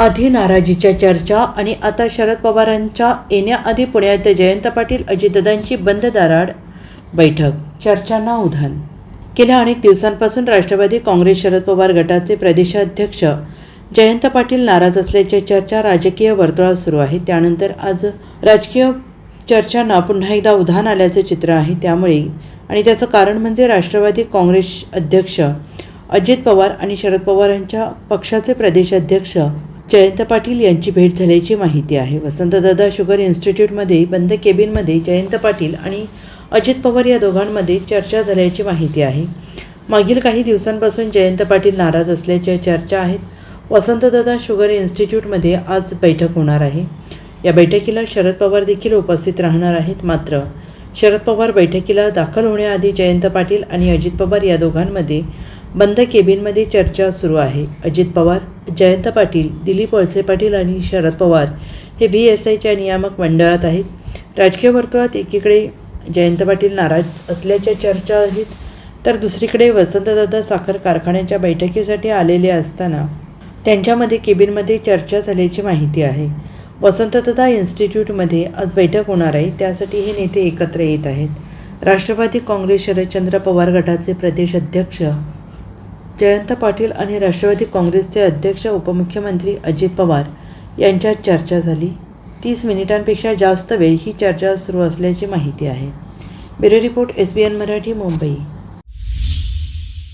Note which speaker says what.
Speaker 1: आधी नाराजीच्या चर्चा आणि आता शरद पवारांच्या येण्याआधी पुण्यात जयंत पाटील अजितदादांची बंद दाराड बैठक चर्चांना उधाण गेल्या अनेक दिवसांपासून राष्ट्रवादी काँग्रेस शरद पवार गटाचे प्रदेशाध्यक्ष जयंत पाटील नाराज असल्याच्या चर्चा राजकीय वर्तुळात सुरू आहे. त्यानंतर आज राजकीय चर्चांना पुन्हा एकदा उधाण आल्याचं चित्र आहे त्यामुळे आणि त्याचं कारण म्हणजे राष्ट्रवादी काँग्रेस अध्यक्ष अजित पवार आणि शरद पवार यांच्या पक्षाचे प्रदेशाध्यक्ष जयंत पाटील यांची भेट झाल्याची माहिती आहे. वसंतदादा शुगर इन्स्टिट्यूटमध्ये बंद केबिनमध्ये जयंत पाटील आणि अजित पवार या दोघांमध्ये चर्चा झाल्याची माहिती आहे. मागील काही दिवसांपासून जयंत पाटील नाराज असल्याच्या चर्चा आहेत. वसंतदादा शुगर इन्स्टिट्यूटमध्ये आज बैठक होणार आहे. या बैठकीला शरद पवार देखील उपस्थित राहणार आहेत. मात्र शरद पवार बैठकीला दाखल होण्याआधी जयंत पाटील आणि अजित पवार या दोघांमध्ये बंद केबिनमध्ये चर्चा सुरू आहे. अजित पवार जयंत पाटील दिलीप वळसे पाटील आणि शरद पवार हे व्ही एस आयच्या नियामक मंडळात आहेत. राजकीय वर्तुळात एकीकडे जयंत पाटील नाराज असल्याच्या चर्चा आहेत तर दुसरीकडे वसंतदादा साखर कारखान्याच्या बैठकीसाठी आलेले असताना त्यांच्यामध्ये केबिनमध्ये चर्चा झाल्याची माहिती आहे. वसंतदादा इन्स्टिट्यूटमध्ये आज बैठक होणार आहे त्यासाठी हे नेते एकत्र येत आहेत. राष्ट्रवादी काँग्रेस शरदचंद्र पवार गटाचे प्रदेश अध्यक्ष जयंत पाटील आणि राष्ट्रवादी काँग्रेसचे अध्यक्ष उपमुख्यमंत्री अजित पवार यांच्यात चर्चा झाली. तीस मिनिटांपेक्षा जास्त वेळ ही चर्चा सुरू असल्याची माहिती आहे. Bureau report S B N Marathi Mumbai.